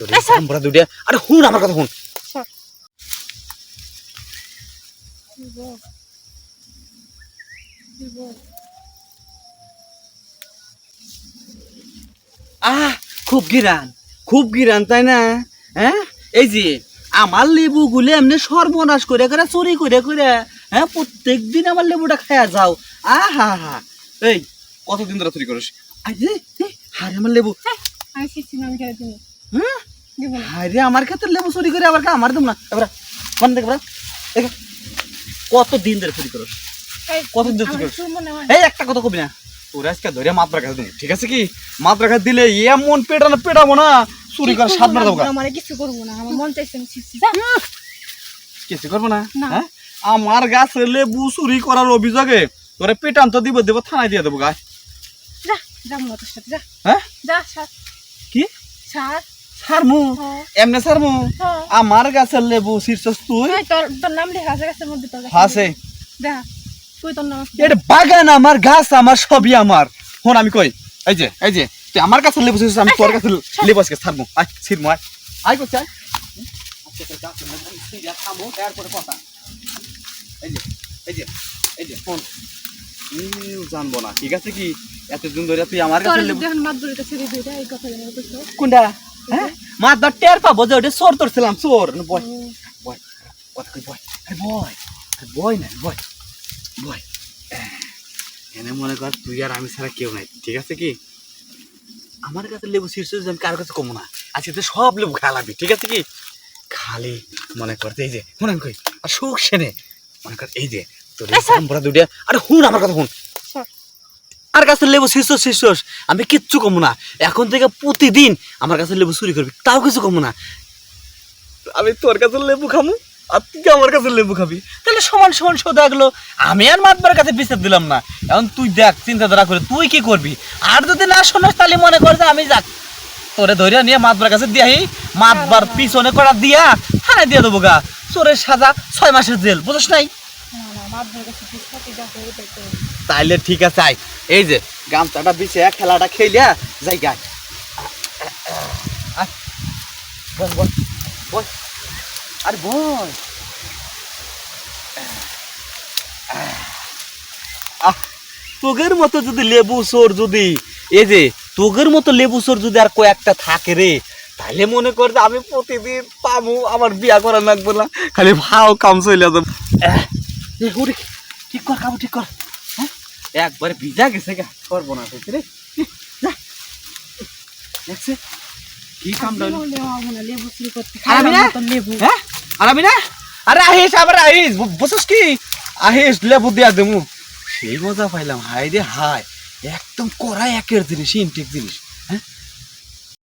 এই স্যার। আমরা দুইটা আরে হুন আমার কথা হুন আহ খুব গিরান। খুব গিরান তাই না? হ্যাঁ? এই যে আমার লেবু গুলে এমনি সর্বনাশ করে করে চুরি করে করে হ্যাঁ? প্রত্যেক দিন আমার লেবুটা খায়া যাও। আহা হা এই কতদিন ধরে চুরি করিস? আরে হারে আমার লেবু। আমি শিখছি না আমি খেলে হ্যাঁ? আমার ক্ষেত্রে লেবু চুরি করে আবার আমার দেব না। এবার কোন দেখ কত দিন ধরে চুরি চুল মনে হয় এই একটা কথা কবি না। তোর আজকে ধরে মাত্রা তুমি। ঠিক আছে কি? মাত্রা খাই দিলে এমন পেটানো পেটাবো না। চুরি করে সাত মারা দেবো। আমার কিছু করব না আমার মন চাইছে কিছু করব না। হ্যাঁ? আমার গাছে লেবু চুরি করার অভিযোগে তোরে পেটান তো দিব দেবো থানায় দিয়ে দেবো গাছ যা যা সাথে যা। হ্যাঁ? যা সার। কি? সার। ছাড়মু হ্যাঁ। এমনি ছাড়মু হ্যাঁ। আমার গাছের লেবু শীর্ষস তুই? এই, তোর তোর নাম লেখা আছে গাছের মধ্যে তোর আছে দেখা তুই তোর নাম এটা বাগান আমার গাছ আমার সবই আমার। হন আমি কই? এই যে এই যে তুই আমার কাছে লেবু ছিড়ছিস, আমি তোর কাছে লেবু আজকে তোর তারপরে কথা। এই যে এই যে এই যে ফোন জানব না ঠিক আছে কি? এতদিন ধরে তুই আমার কাছে লেবু কোনটা? হ্যাঁ? দর টের পাবো যে ওটা চোর তোরছিলাম চোর। বয় বয় কথা কই বয় বয় বয় না বয় বয় এনে মনে কর তুই আর আমি ছাড়া কেউ নাই ঠিক আছে কি? আমার কাছে লেবু শীর্ষ আমি কারোর কাছে কমো না। আজকে তো সব লেবু খালাবি ঠিক আছে কি? খালি মনে করতে এই যে মনে কই? আর সুখ সেনে মনে কর এই যে তোর। আমরা দুইটা আরে হুন আমার কথা হুন আর কাছে লেবু শীর্ষ শীর্ষ আমি কিচ্ছু কমো না। এখন থেকে প্রতিদিন আমার কাছে লেবু চুরি করবি। তাও কিছু কমো না। আমি তোর কাছে লেবু খামু, আর তুই আমার কাছে লেবু খাবি। তাহলে সমান সমান সোদা গেলো আমি আর মাতবার কাছে বিচার দিলাম না। এখন তুই দেখ চিন্তাধারা করে তুই কি করবি? আর যদি না শোনাস, তাহলে মনে কর যে আমি যাক। তোরে ধরে নিয়ে মাতবার কাছে দিয়াহি মাতবার পিছনে করা দিয়া থানায় দিয়ে দেবো গা। চোরের সাজা, ছয় মাসের জেল বুঝছ নাই? তাইলে ঠিক আছে, আয়। এই যে, গামছাটা বিছে খেলাটা খেলিয়া যাই বল আরে বল। তোগের মতো যদি লেবু চোর যদি, এই যে, তোগের মতো লেবু চোর যদি আর কয়েকটা থাকে রে তাহলে মনে কর আমি প্রতিদিন পাবো আমার বিয়া করা লাগবে না, খালি ভাও কাম চলে যাবে। ওরে, ঠিক কর কাবু ঠিক কর। হ্যাঁ? একবারে ভিজা গেছে গা সর্বনাশ হয়েছে রে। দেখছে? কি কামটা লেবু হব না আর আমি তোর লেবু। হ্যাঁ? আর আহিস আবার আহিস ব- কি? আহিস লেবু দিয়া দেবো সেই মজা পাইলাম। হাই রে হাই একদম কড়া একের জিনিস ইনটেক জিনিস।